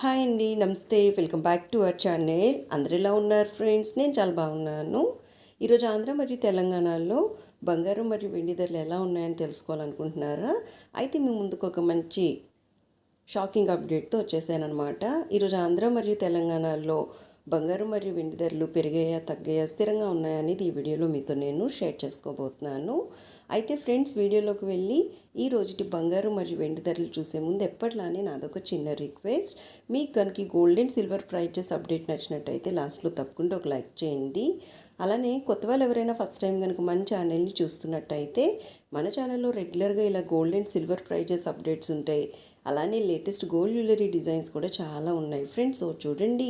Hi అండి నమస్తే. Welcome back to our channel. అందరు ఎలా ఉన్నారు ఫ్రెండ్స్? నేను చాలా బాగున్నాను. ఈరోజు ఆంధ్ర మరియు తెలంగాణలో బంగారం మరియు వెండి ధరలు ఎలా ఉన్నాయని తెలుసుకోవాలనుకుంటున్నారా? అయితే మీ ముందుకు ఒక మంచి షాకింగ్ అప్డేట్తో వచ్చేసానమాట ఈరోజు ఆంధ్ర మరియు తెలంగాణలో బంగారం మరియు వెండి ధరలు పెరిగాయా తగ్గాయా స్థిరంగా ఉన్నాయా అనేది ఈ వీడియోలో మీతో నేను షేర్ చేసుకోబోతున్నాను. అయితే ఫ్రెండ్స్ వీడియోలోకి వెళ్ళి ఈ రోజుటి బంగారు మరియు వెండి ధరలు చూసే ముందు ఎప్పట్లానే నాదొక చిన్న రిక్వెస్ట్. మీకు కనుక gold and silver prices update నచ్చినట్టయితే లాస్ట్లో తప్పకుండా ఒక లైక్ చేయండి. అలానే కొత్త వాళ్ళు ఎవరైనా ఫస్ట్ టైం కనుక మన ఛానల్ని చూస్తున్నట్టయితే మన ఛానల్లో రెగ్యులర్గా ఇలా gold and silver prices updates ఉంటాయి. అలానే లేటెస్ట్ గోల్డ్ జ్యువెలరీ డిజైన్స్ కూడా చాలా ఉన్నాయి. ఫ్రెండ్స్ సో చూడండి.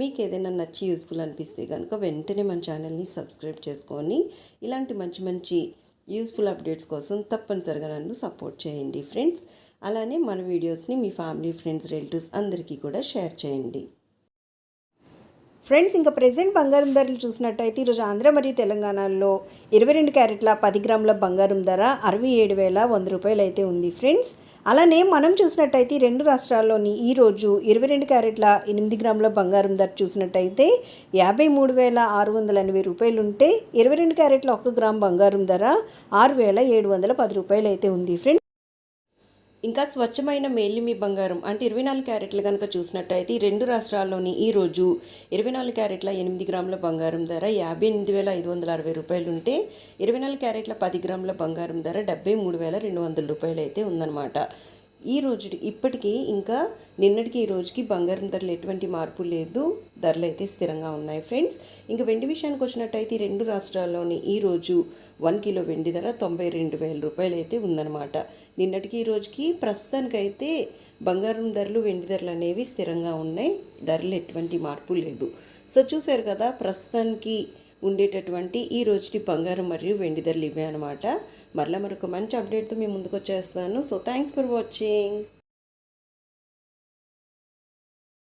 మీకు ఏదైనా నచ్చి యూస్ఫుల్ అనిపిస్తే కనుక వెంటనే మన ఛానల్ని సబ్స్క్రైబ్ చేసుకొని ఇలాంటి మంచి మంచి యూస్ఫుల్ అప్డేట్స్ కోసం తప్పనిసరిగా నన్ను సపోర్ట్ చేయండి ఫ్రెండ్స్. అలానే మన వీడియోస్ని మీ ఫ్యామిలీ ఫ్రెండ్స్ రిలేటివ్స్ అందరికీ కూడా షేర్ చేయండి. ఫ్రెండ్స్ ఇంకా ప్రెసెంట్ బంగారం ధరలు చూసినట్టయితే ఈరోజు ఆంధ్ర మరియు తెలంగాణలో ఇరవై రెండు క్యారెట్ల పది గ్రాముల బంగారం ధర అరవై ఏడు వేల వంద రూపాయలు అయితే ఉంది ఫ్రెండ్స్. అలానే మనం చూసినట్టయితే రెండు రాష్ట్రాల్లోని ఈరోజు ఇరవై రెండు క్యారెట్ల ఎనిమిది గ్రాముల బంగారం ధర చూసినట్టయితే యాభై మూడు వేల ఆరు వందల ఎనభై రూపాయలు ఉంటే ఇరవై రెండు క్యారెట్ల ఒక్క గ్రామ్ బంగారం ధర ఆరు వేల ఏడు వందల పది రూపాయలు అయితే ఉంది ఫ్రెండ్స్. ఇంకా స్వచ్ఛమైన మేలిమి బంగారం. అంటే ఇరవై నాలుగు క్యారెట్లు కనుక చూసినట్టయితే ఈ రెండు రాష్ట్రాల్లోని ఈ రోజు ఇరవై నాలుగు క్యారెట్ల ఎనిమిది గ్రాముల బంగారం ధర యాభై ఎనిమిది వేల ఐదు వందల అరవై రూపాయలు ఉంటే ఇరవై నాలుగు క్యారెట్ల పది గ్రాముల బంగారం ధర డెబ్బై మూడు వేల రెండు వందల రూపాయలు అయితే ఉందన్నమాట. ఈ రోజు ఇప్పటికీ ఇంకా నిన్నటికి ఈ రోజుకి బంగారం ధరలు ఎటువంటి మార్పు లేదు. ధరలు అయితే స్థిరంగా ఉన్నాయి ఫ్రెండ్స్. ఇంకా వెండి విషయానికి వచ్చినట్టయితే రెండు రాష్ట్రాల్లోని ఈరోజు వన్ కిలో వెండి ధర తొంభై రెండు వేల రూపాయలు అయితే ఉందన్నమాట. నిన్నటికి ఈ రోజుకి ప్రస్తుతానికైతే బంగారం ధరలు వెండి ధరలు అనేవి స్థిరంగా ఉన్నాయి. ధరలు ఎటువంటి మార్పు లేదు. సో చూశారు కదా ప్రస్తుతానికి ఉండేటటువంటి ఈ రోజుటి బంగారం మరియు వెండి ధరలు ఇవే అనమాట మరలా మరొక మంచి అప్డేట్తో మేము ముందుకు వచ్చేస్తాను. So thanks for watching